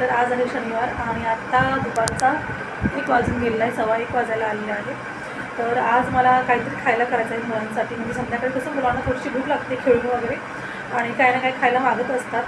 तर आज आहे शनिवार आणि आत्ता दुपारचा एक वाजून गेलेला आहे सव्वा एक वाजायला आलेला आहे. तर आज मला काहीतरी खायला करायचं आहे मुलांसाठी. म्हणजे संध्याकाळी कसं मुलांना थोडीशी भूक लागते खेळून वगैरे आणि काही ना काही खायला मागत असतात.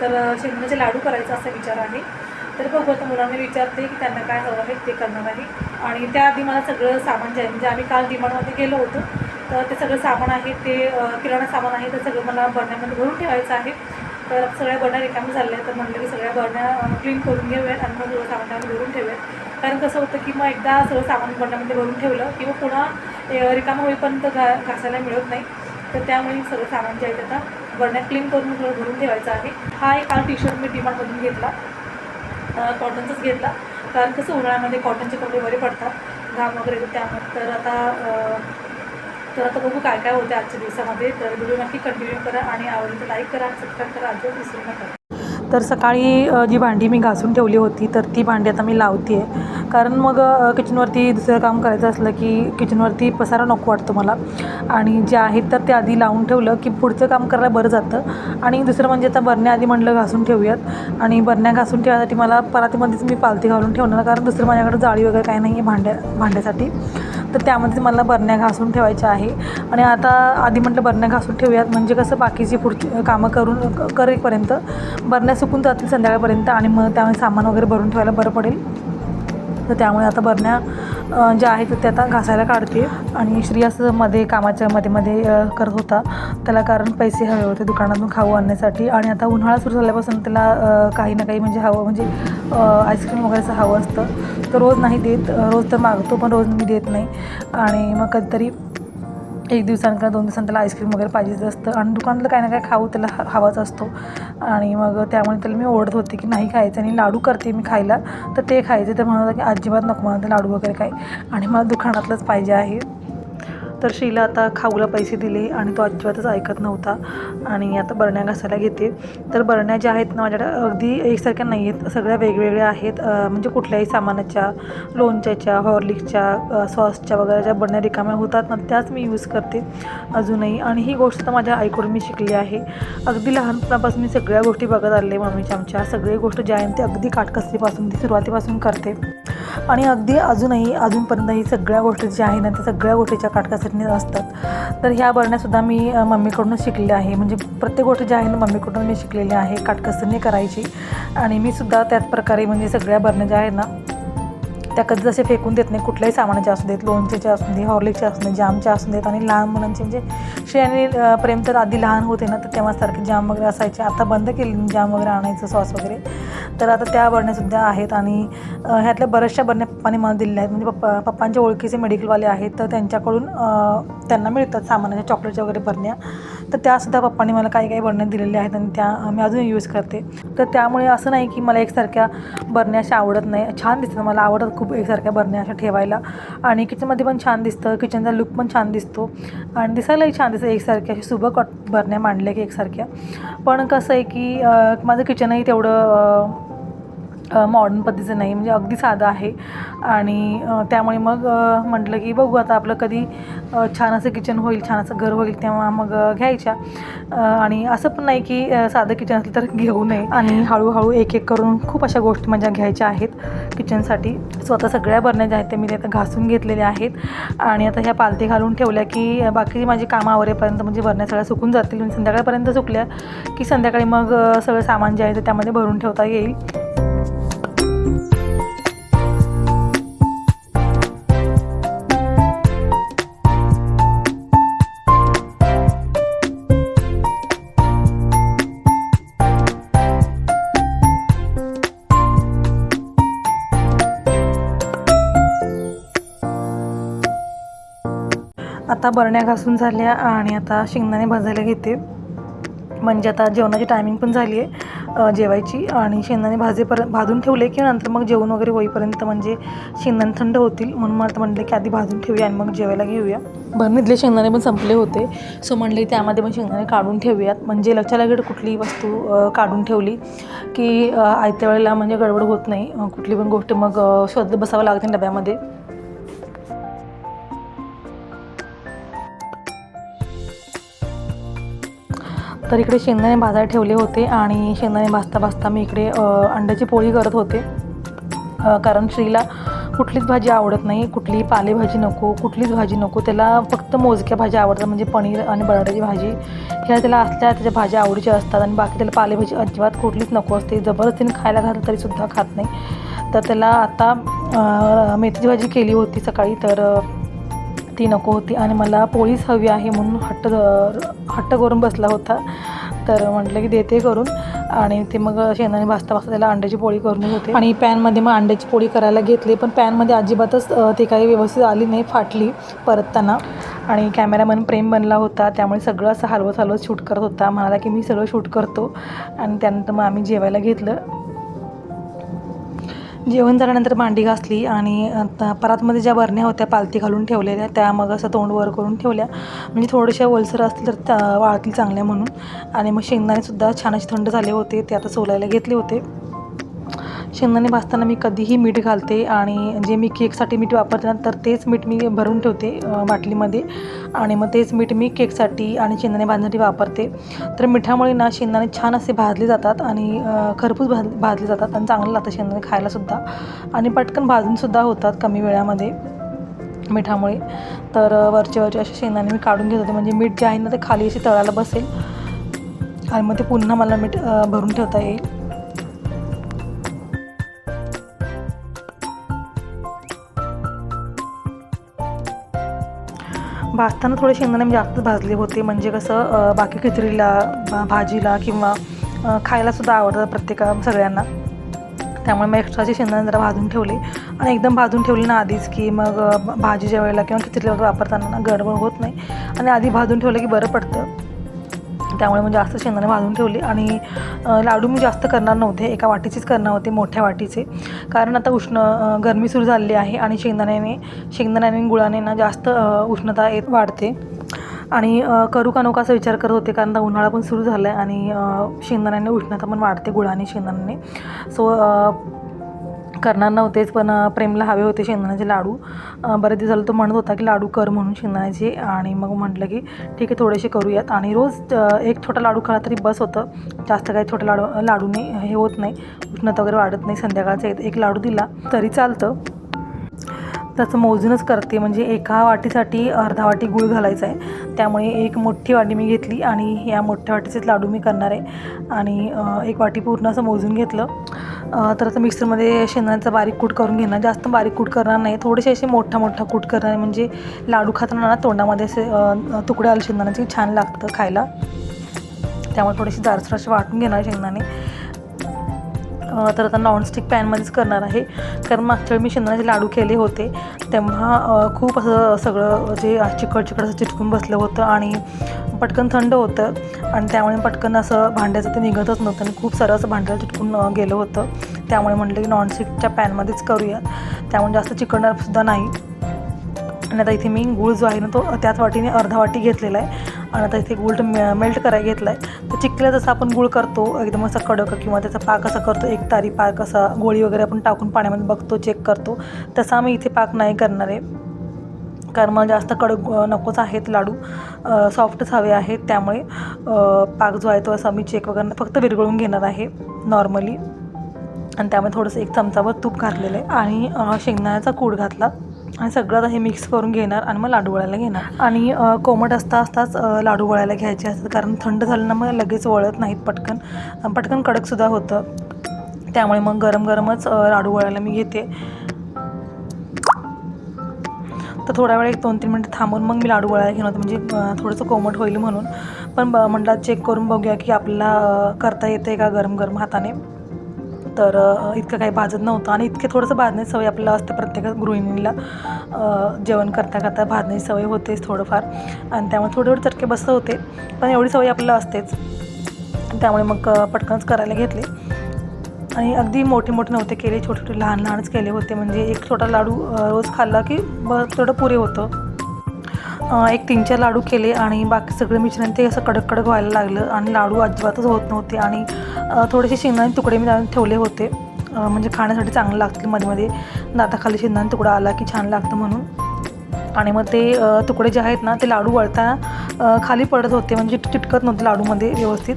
तर शेंगण्याचे लाडू करायचा असा विचार आहे. तर बघू आता मुलांना विचारते की त्यांना काय हवं आहे ते करणार आहे. आणि त्याआधी मला सगळं सामान जे आहे म्हणजे आम्ही काल डिमांडमध्ये गेलो होतो. तर ते सगळं सामान आहे ते किराणा सामान आहे ते सगळं मला बरण्यामध्ये भरून ठेवायचं आहे. तर सगळ्या बरण्या रिकाम्या झाल्या तर म्हटलं की सगळ्या बरण्या क्लीन करून घेऊयात आणि मग सगळं सामान भरून ठेवूयात. कारण कसं होतं की मग एकदा सगळं सामान बरण्यामध्ये भरून ठेवलं किंवा पुन्हा अ, रिकामं होईपर्यंत घा घासायला मिळत नाही. तर त्यामुळे सगळं सामान जे आहे आता बरण्या क्लीन करून सगळं भरून ठेवायचं आहे. हा एक हा टी शर्ट मी डिमांडमधून घेतला. कॉटनचाच घेतला. कारण कसं उन्हाळ्यामध्ये कॉटनचे कपडे बरे पडतात. घाम वगैरे त्यामुळे. तर आता तर आता बघू काय काय होते आजच्या दिवसामध्ये. तर व्हिडिओ नक्की कंटिन्यू करा आणि आवडलं तर लाईक करा सबस्क्राईब करा अजिबात विसरू नका. तर सकाळी जी भांडी मी घासून ठेवली होती तर ती भांडी आता मी लावते आहे कारण मग किचनवरती दुसरं काम करायचं असलं की किचनवरती पसारा नको वाटतो मला. आणि जे आहेत तर ते आधी लावून ठेवलं की पुढचं काम करायला बरं जातं. आणि दुसरं म्हणजे आता बरण्या आधी म्हणलं घासून ठेवूयात. आणि बरण्या घासून ठेवायसाठी मला परातीमध्येच मी पालथी घालून ठेवणार कारण दुसरं माझ्याकडे जाळी वगैरे काही नाही आहे भांड्या भांड्यासाठी. तर त्यामध्ये मला बरण्या घासून ठेवायच्या आहे. आणि आता आधी म्हटलं बरण्या घासून ठेवूयात. म्हणजे कसं बाकीची पुढची कामं करून करेपर्यंत बरण्या सुकून जातील संध्याकाळपर्यंत आणि मग त्यामुळे सामान वगैरे भरून ठेवायला बरं पडेल. तर त्यामुळे आता बरण्या ज्या आहेत त्या आता घासायला काढते आणि श्रीयासमध्ये कामाच्या मध्ये मध्ये करत होता. त्याला कारण पैसे हवे होते दुकानातून खाऊ आणण्यासाठी. आणि आता उन्हाळा सुरू झाल्यापासून त्याला काही ना काही म्हणजे हवं म्हणजे आईस्क्रीम वगैरेचं हवं असतं. तर रोज नाही देत. रोज तर मागतो पण रोज मी देत नाही. आणि मग कधीतरी एक दिवसांनी किंवा दोन दिवसांनी त्याला आईस्क्रीम वगैरे पाहिजेच असतं. आणि दुकानातलं काही ना काही खाऊ त्याला ह- हवाच असतो. आणि मग त्यामुळे त्याला मी ओढत होते की नाही खायचं आणि लाडू करते मी खायला. तर ते खायचे तर म्हणत होता की अजिबात नको मला ते लाडू वगैरे काय आणि मला दुकानातलंच पाहिजे आहे. तर शीला आता खाऊला पैसे दिले आणि तो अजिबातच ऐकत नव्हता. आणि आता बरण्या घासायला घेते. तर बरण्या ज्या आहेत ना माझ्याकडे अगदी एकसारख्या नाही आहेत. सगळ्या वेगवेगळ्या आहेत. म्हणजे कुठल्याही सामानाच्या लोणच्याच्या हॉर्लिक्सच्या सॉसच्या वगैरे ज्या बरण्या रिकाम्या होतात ना त्याच मी यूज करते अजूनही. आणि ही गोष्ट तर माझ्या आईकडून मी शिकली आहे. अगदी लहानपणापासून मी सगळ्या गोष्टी बघत आले मम्मीच्या आमच्या. सगळी गोष्ट ज्या आहे ते अगदी काटकसरीपासून ती सुरुवातीपासून करते. आणि अगदी अजूनही अजूनपर्यंत ही सगळ्या गोष्टी ज्या आहे ना त्या सगळ्या गोष्टीच्या काटकसरीने असतात. तर ह्या बरण्यासुद्धा मी मम्मीकडूनच शिकलेल्या आहे. म्हणजे प्रत्येक गोष्ट जी आहे ना मम्मीकडून मी शिकलेली आहे काटकसरीने करायची. आणि मी सुद्धा त्याच प्रकारे म्हणजे सगळ्या बरण्या ज्या आहेत ना त्या कधी जसे फेकून देत नाही कुठल्याही सामानाचे असू देत लोणचेचे असू दे हॉर्लिकचे असू दे जामचे असू देत आणि लहान मुलांचे म्हणजे श्रेणी आणि प्रेम तर आधी लहान होते ना तर तेव्हा सारखे जाम वगैरे असायचे. आता बंद केले जाम वगैरे आणायचं सॉस वगैरे. तर आता त्या बरण्यासुद्धा आहेत आणि ह्यातल्या बऱ्याचशा बरण्या पप्पाने मला दिलेल्या आहेत. म्हणजे पप्पा पप्पांच्या ओळखीचे मेडिकलवाले आहेत तर त्यांच्याकडून त्यांना मिळतात सामानाच्या चॉकलेटच्या वगैरे बरण्या. तर त्यासुद्धा पप्पांनी मला काही काही बरण्या दिलेल्या आहेत आणि त्या मी अजून यूज करते. तर त्यामुळे असं नाही की मला एकसारख्या बरण्या अशा आवडत नाही. छान दिसतं मला आवडत खूप एकसारख्या बरण्या अशा ठेवायला. आणि किचनमध्ये पण छान दिसतं किचनचा लुक पण छान दिसतो. आणि दिसायलाही छान दिसतं एकसारख्या अशी सुबक बरण्या मांडल्या की एकसारख्या. पण कसं आहे की माझं किचनही तेवढं मॉडर्न पद्धतीचं नाही म्हणजे अगदी साधं आहे. आणि त्यामुळे मग म्हटलं की बघू आता आपलं कधी छान असं किचन होईल छान असं घर होईल तेव्हा मग घ्यायच्या. आणि असं पण नाही की साधं किचन असलं तर घेऊ नये. आणि हळूहळू एक एक करून खूप अशा गोष्टी माझ्या घ्यायच्या आहेत किचनसाठी स्वतः सगळ्या बरण्या ज्या आहेत त्या मी आता घासून घेतलेल्या आहेत. आणि आता ह्या पालथी घालून ठेवल्या की बाकी माझी कामं आवरेपर्यंत म्हणजे बरण्या सगळ्या सुकून जातील. आणि संध्याकाळपर्यंत सुकल्या की संध्याकाळी मग सगळं सामान जे आहे ते त्यामध्ये भरून ठेवता येईल. आता बरण्या घासून झाल्या आणि आता शेंगदाणे भाजायला घेते. म्हणजे आता जेवणाची टायमिंग पण झाली आहे जेवायची आणि शेंगदाणे भाजेपर्यंत भाजून ठेवले की नंतर मग जेवण वगैरे होईपर्यंत म्हणजे शेंगदाणे थंड होतील म्हणून मला आता म्हणले की आधी भाजून ठेवूया आणि मग जेवायला घेऊया. भरणीतले शेंगदाणे पण संपले होते. सो म्हणले त्यामध्ये पण शेंगदाणे काढून ठेवूयात. म्हणजे लक्षात लागेल कुठलीही वस्तू काढून ठेवली की आयत्या वेळेला म्हणजे गडबड होत नाही. कुठली पण गोष्ट मग शोधत बसावं लागते डब्यामध्ये. तर इकडे शेंगदाणे भाजायला ठेवले होते आणि शेंगदाणे भाजता भाजता मी इकडे अंड्याची पोळी करत होते. कारण श्रीला कुठलीच भाजी आवडत नाही कुठलीही पालेभाजी नको कुठलीच भाजी नको. त्याला फक्त मोजक्या भाज्या आवडतात म्हणजे पनीर आणि बटाट्याची भाजी. ह्या त्याला असल्या त्याच्या भाज्या आवडीच्या असतात आणि बाकी त्याला पालेभाजी अजिबात कुठलीच नको असते. जबरदस्तीने खायला घातलं तरीसुद्धा खात नाही. तर त्याला आता मेथीची भाजी केली होती सकाळी तर ती नको होती आणि मला पोळीच हवी आहे म्हणून हट्ट हट्ट करून बसला होता. तर म्हटलं की देते करून. आणि ते मग शेणाने भाजता भाजता त्याला अंड्याची पोळी करून होते. आणि पॅनमध्ये मग अंड्याची पोळी करायला घेतली. पण पॅनमध्ये अजिबातच ती काही व्यवस्थित आली नाही फाटली परतताना. आणि कॅमेरामॅन प्रेम बनला होता. त्यामुळे सगळं असं हलवत हलवत शूट करत होता. म्हणाला की मी सगळं शूट करतो. आणि त्यानंतर मग आम्ही जेवायला घेतलं. जेवण झाल्यानंतर भांडी घासली आणि आता परातमध्ये ज्या बरण्या होत्या पालती घालून ठेवलेल्या त्या मग असं तोंड वर करून ठेवल्या. म्हणजे थोडेशा ओलसर असतील तर त्या वाळतील चांगल्या म्हणून. आणि मग शेंगदाणेसुद्धा छान असे थंड झाले होते ते आता सोलायला घेतले होते. शेंगदाणे भाजताना मी कधीही मीठ घालते आणि जे मी केकसाठी मीठ वापरते ना तर तेच मीठ मी भरून ठेवते बाटलीमध्ये. आणि मग तेच मीठ मी केकसाठी आणि शेंगदाणे भाजण्यासाठी वापरते. तर मिठामुळे ना शेंगदाणे छान असे भाजले जातात आणि खरपूस भाज भाजले जातात आणि चांगलं लागतं शेंगदाणे खायलासुद्धा आणि पटकन भाजूनसुद्धा होतात कमी वेळामध्ये मिठामुळे. तर वरचे वरचे असे शेंगदाणे मी काढून घेत होते. म्हणजे मीठ जे आहे ना ते खाली असे तळाला बसेल. आणि मग ते पुन्हा मला मीठ भरून ठेवता येईल. भाजताना थोडे शेंगदाणे मी जास्त भाजले होते. म्हणजे कसं बाकी खिचडीला भाजीला किंवा खायलासुद्धा आवडतं प्रत्येका सगळ्यांना. त्यामुळे मग एक्स्ट्राचे शेंगदाणे जरा भाजून ठेवले. आणि एकदम भाजून ठेवले ना आधीच की मग भाजीच्या वेळेला किंवा खिचडीला वगैरे वापरताना गडबड होत नाही. आणि आधी भाजून ठेवलं की बरं पडतं. त्यामुळे मग जास्त शेंगदाणे वाजून ठेवले आणि लाडू मी जास्त करणार नव्हते एका वाटीचेच करणार होते मोठ्या वाटीचे. कारण आता उष्ण गरमी सुरू झालेली आहे आणि शेंगदाण्याने शेंगदाण्याने गुळाने ना जास्त उष्णता येत वाढते. आणि करू का नको असा विचार करत होते कारण आता उन्हाळा पण सुरू झाला आहे आणि शेंगदाण्याने उष्णता पण वाढते गुळाने शेंगदाण्याने. सो करणार नव्हतेच पण प्रेमला हवे होते शेंगदाण्याचे लाडू. बरेच दिवस झालं तो म्हणत होता की लाडू कर म्हणून शेंगदाण्याचे. आणि मग म्हटलं की ठीक आहे थोडेसे करूयात. आणि रोज एक छोटा लाडू खाला तरी बस होतं. जास्त काही छोटा लाडू लाडूने हे होत नाही. उष्णता वगैरे वाढत नाही. संध्याकाळचा एक- लाडू दिला तरी चालतं. त्याचं मोजूनच करते. म्हणजे एका वाटीसाठी अर्धा वाटी गूळ घालायचा आहे. त्यामुळे एक मोठी वाटी मी घेतली आणि या मोठ्या वाटीचेच लाडू मी करणार आहे. आणि एक वाटी पूर्ण असं मोजून घेतलं. तर आता मिक्सरमध्ये शेंगदाण्याचा बारीक कूट करून घेणार. जास्त बारीक कूट करणार नाही. थोडेसे असे मोठा मोठा कूट करणार. आहे म्हणजे लाडू खाताना ना तोंडामध्ये असे तुकडे आले शेंगदाण्याचे छान लागतं खायला. त्यामुळे थोडेसे जारसर असे वाटून घेणार शेंगदाणे. तर आता नॉनस्टिक पॅनमध्येच करणार आहे. कारण मागच्या वेळी मी शेंगदाण्याचे लाडू केले होते. तेव्हा खूप असं सगळं जे चिकट चिकट असं चिटकून बसलं होतं आणि पटकन थंड होतं. आणि त्यामुळे पटकन असं भांड्याचं ते निघतच नव्हतं आणि खूप सारं असं भांड्याला चिटकून गेलं होतं. त्यामुळे म्हटलं की नॉनस्टिकच्या पॅनमध्येच करूया त्यामुळे जास्त चिकटणारसुद्धा नाही. आणि आता इथे मी गूळ जो आहे ना तो त्याच वाटीने अर्धा वाटी घेतलेला आहे. आणि आता इथे गूळ मे मेल्ट करायला घेतला आहे तर चिकल्या जसं आपण गूळ करतो एकदम असा कडक किंवा त्याचा पाक असा करतो एक तारी पाक असा गोळी वगैरे आपण टाकून पाण्यामध्ये बघतो चेक करतो. तसा आम्ही इथे पाक नाही करणार आहे. कारण मला जास्त कडक नकोच आहेत लाडू. सॉफ्टच हवे आहेत त्यामुळे पाक जो आहे तो असा मी चेक वगैरे फक्त विरघळून घेणार आहे नॉर्मली आणि त्यामुळे थोडंसं एक चमचाभर तूप घातलेलं आहे. आणि शेंगदाण्याचा कूड घातला. आणि सगळं हे मिक्स करून घेणार आणि मग लाडू वळायला घेणार. आणि कोमट असता असताच लाडू वळायला घ्यायचे असतात. कारण थंड झालं ना मग लगेच वळत नाहीत पटकन. पटकन कडकसुद्धा होतं. त्यामुळे मग गरम गरमच लाडू वळायला मी घेते. तर थोडा वेळ एक दोन तीन मिनटं थांबून मग मी लाडू वळायला घेणार होते. म्हणजे थोडंसं कोमट होईल म्हणून. पण ब म्हटलं चेक करून बघूया की आपल्याला करता येते का गरम गरम हाताने. तर इतकं काही भाजत नव्हतं आणि इतके थोडंसं भाजण्याची सवय आपल्याला असते प्रत्येक गृहिणीला. जेवण करता करता भाजण्याची सवय होतेच थोडंफार आणि त्यामुळे थोडे थोडे चटके बसत होते. पण एवढी सवय आपल्याला असतेच. त्यामुळे मग पटकनच करायला घेतले. आणि अगदी मोठे मोठे नव्हते केले छोटे छोटे लहान लहानच केले होते. म्हणजे एक छोटा लाडू रोज खाल्ला की ब थोडं पुरे होतं. एक तीन चार लाडू केले आणि बाकी सगळे मिश्रण ते असं कडक कडक व्हायला लागलं आणि लाडू अजिबातच होत नव्हते आणि थोडेसे शेंगदाणे तुकडे मी लावून ठेवले होते. म्हणजे खाण्यासाठी चांगलं लागतील मध्ये मध्ये. दाताखाली शेंगदाणे तुकडा आला की छान लागतं म्हणून. आणि मग ते तुकडे जे आहेत ना ते लाडू वळताना खाली पडत होते. म्हणजे चिटकत नव्हते लाडूमध्ये व्यवस्थित.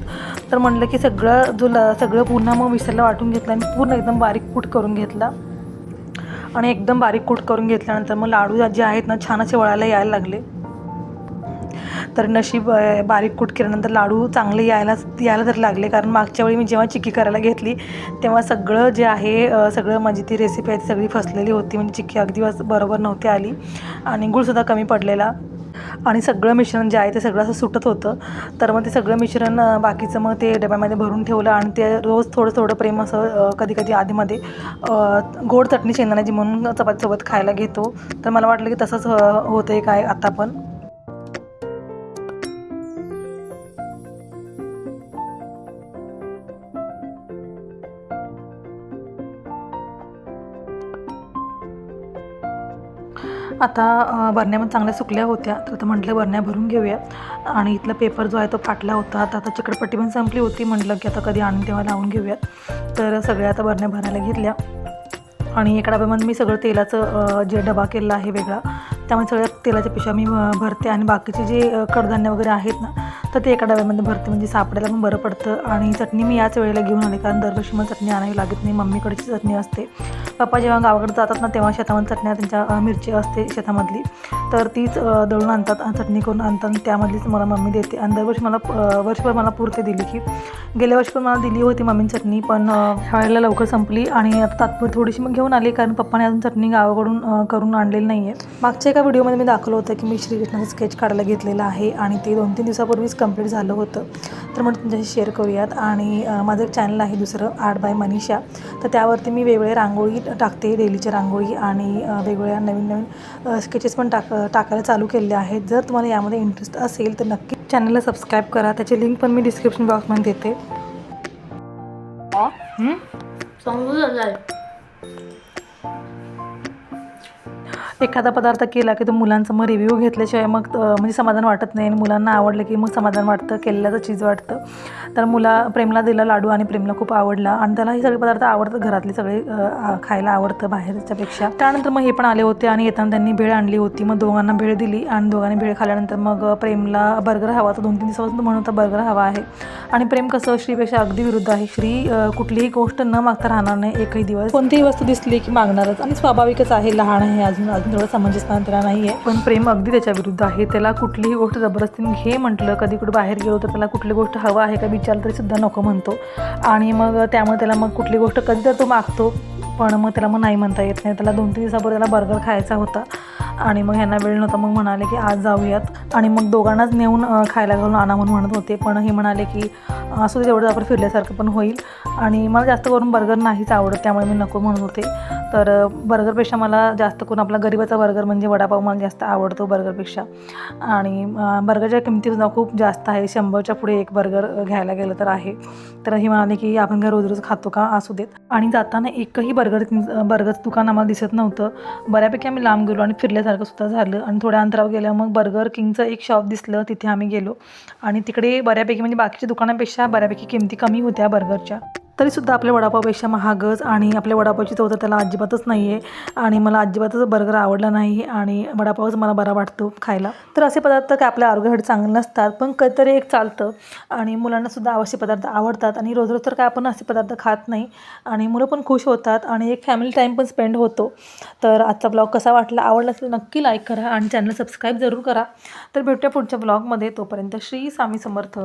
तर म्हटलं की सगळं जो ल सगळं पुन्हा मग मिसरला वाटून घेतलं आणि पूर्ण एकदम बारीक कूट करून घेतला. आणि एकदम बारीक कूट करून घेतल्यानंतर मग लाडू जे आहेत ना छान असे वळायला यायला लागले. तर नशीब बारीक कुट केल्यानंतर लाडू चांगले यायला यायला तर लागले. कारण मागच्या वेळी मी जेव्हा चिक्की करायला घेतली तेव्हा सगळं जे आहे सगळं माझी ती रेसिपी आहे ती सगळी फसलेली होती. म्हणजे चिक्की अगदी बरोबर नव्हती आली आणि गुळसुद्धा कमी पडलेला. आणि सगळं मिश्रण जे आहे ते सगळं असं सुटत होतं. तर मग ते सगळं मिश्रण बाकीचं मग ते डब्यामध्ये भरून ठेवलं आणि ते रोज थोडं थोडं प्रेम असं कधी कधी आधीमध्ये गोड चटणी शेंगदाण्याची म्हणून चपातीसोबत खायला घेतो. तर मला वाटलं की तसंच होतं आहे काय आता पण. आता बरण्या पण चांगल्या सुकल्या होत्या. तर आता म्हटलं बरण्या भरून घेऊया. आणि इथला पेपर जो आहे तो फाटला होता. तर आता चिकटपट्टी पण संपली होती. म्हटलं की आता कधी आणून तेव्हा लावून घेऊयात तर सगळ्या आता बरण्या भरायला घेतल्या. आणि एका डब्यामध्ये मी सगळं तेलाचं जे डबा केलेला आहे वेगळा त्यामुळे सगळ्या तेलाच्या पिशव्या मी भरते. आणि बाकीचे जे कडधान्य वगैरे आहेत ना तर ते एका डब्यामध्ये भरते. म्हणजे सापडायला पण बरं पडतं. आणि चटणी मी याच वेळेला घेऊन आले. कारण दरवर्षी मला चटणी आणावी लागत नाही. मम्मीकडची चटणी असते. पप्पा जेव्हा गावाकडे जातात ना तेव्हा शेतामध्ये चटण्या त्यांच्या मिरची असते शेतामधली. तर तीच दळून आणतात चटणी करून आणतात आणि त्यामधलीच मला मम्मी देते. आणि दरवर्षी मला वर्षभर मला पुरते दिली की गेल्या वर्षी पण मला दिली होती मम्मीने चटणी पण ह्यावेळेला लवकर संपली आणि आता तात्पुरती थोडीशी मग घेऊन आली कारण पप्पाने अजून चटणी गावाकडून करून आणलेली नाही आहे मागच्या एका व्हिडिओमध्ये मी दाखवलं होतं की मी श्रीकृष्णाचं स्केच काढायला घेतलेलं आहे आणि ते दोन तीन दिवसापूर्वीच कंप्लीट झालं होतं. तर मग तुमच्याशी शेअर करूयात. आणि माझं एक चॅनल आहे दुसरं आर्ट बाय मनीषा तर त्यावरती मी वेगवेगळे रांगोळी टाकते डेलीची रांगोळी आणि वेगवेगळ्या नवीन नवीन स्केचेस पण टाक टाकायला चालू केलेले आहेत. जर तुम्हाला यामध्ये इंटरेस्ट असेल तर नक्की चॅनलला सबस्क्राईब करा. त्याची लिंक पण मी डिस्क्रिप्शन बॉक्समध्ये देते? समजून एखादा पदार्थ केला की तो मुलांचा मग रिव्ह्यू घेतल्याशिवाय मग म्हणजे समाधान वाटत नाही आणि मुलांना आवडलं की मग समाधान वाटतं केलेल्याचं चीज वाटतं. तर मुला प्रेमला दिला लाडू आणि प्रेमला खूप आवडला आणि त्याला हे सगळे पदार्थ आवडतात घरातले सगळे खायला आवडतं बाहेरच्यापेक्षा. त्यानंतर मग हे पण आले होते आणि येताना त्यांनी भेळ आणली होती. मग दोघांना भेळ दिली आणि दोघांनी भेळ खाल्ल्यानंतर मग प्रेमला बर्गर हवा. तर दोन तीन दिवसापासून म्हणून तर बर्गर हवा आहे. आणि प्रेम कसं श्रीपेक्षा अगदी विरुद्ध आहे. श्री कुठलीही गोष्ट न मागता राहणार नाही. एकही दिवस कोणतीही वस्तू दिसली की मागणारच. आणि स्वाभाविकच आहे लहान आहे अजून अजून जवळ समंजसपणा त्याला नाही आहे पण प्रेम अगदी त्याच्या विरुद्ध आहे. त्याला कुठलीही गोष्ट जबरदस्तीने घे म्हटलं कधी कुठे बाहेर गेलो तर त्याला कुठली गोष्ट हवा आहे का विचारलं तरी सुद्धा नको म्हणतो. आणि मग त्यामुळे त्याला मग कुठली गोष्ट कधी तर तो मागतो पण मग त्याला मग नाही म्हणता येत नाही. त्याला दोन तीन दिवसापूर्वी त्याला बर्गर खायचा होता. आणि मग ह्यांना वेळ नव्हता मग म्हणाले की आज जाऊयात. आणि मग दोघांनाच नेऊन खायला घालून आणा म्हणून म्हणत होते. पण हे म्हणाले की असं असू तेवढं आपण फिरल्यासारखं पण होईल. आणि मला जास्त करून बर्गर नाहीच आवडत त्यामुळे मी नको म्हणत होते. तर बर्गरपेक्षा मला जास्त करून आपला गरिबाचा बर्गर म्हणजे वडापाव मला जास्त आवडतो बर्गरपेक्षा आणि बर्गरच्या किमतीसुद्धा खूप जास्त आहे. शंभरच्या पुढे एक बर्गर घ्यायला गेलं तर आहे. तर ही म्हणाले की आपण काय रोज रोज खातो का? असू देत. आणि जाताना एकही बर्गर बर्गरचं दुकान आम्हाला दिसत नव्हतं. बऱ्यापैकी आम्ही लांब गेलो आणि फिरल्यासारखं सुद्धा झालं. आणि थोड्या अंतरावर गेल्यावर मग बर्गर किंगचं एक शॉप दिसलं. तिथे आम्ही गेलो. आणि तिकडे बऱ्यापैकी म्हणजे बाकीच्या दुकानांपेक्षा बऱ्यापैकी किमती कमी होत्या बर्गरच्या तरीसुद्धा आपल्या वडापावपेक्षा महागच आणि आपल्या वडापावची चव तर त्याला अजिबातच नाही आहे आणि मला अजिबातच बर्गर आवडला नाही आणि वडापावच मला बरा वाटतो खायला. तर असे पदार्थ काय आपल्या आरोग्यासाठी चांगले नसतात पण कधीतरी एक चालतं. आणि मुलांनासुद्धा अवश्य पदार्थ आवडतात आणि रोज रोज तर काय आपण असे पदार्थ खात नाही. आणि मुलं पण खुश होतात आणि एक फॅमिली टाईम पण स्पेंड होतो. तर आजचा ब्लॉग कसा वाटला आवडला असेल नक्की लाईक करा आणि चॅनल सबस्क्राईब जरूर करा. तर भेटूया पुढच्या ब्लॉगमध्ये तोपर्यंत श्री स्वामी समर्थ.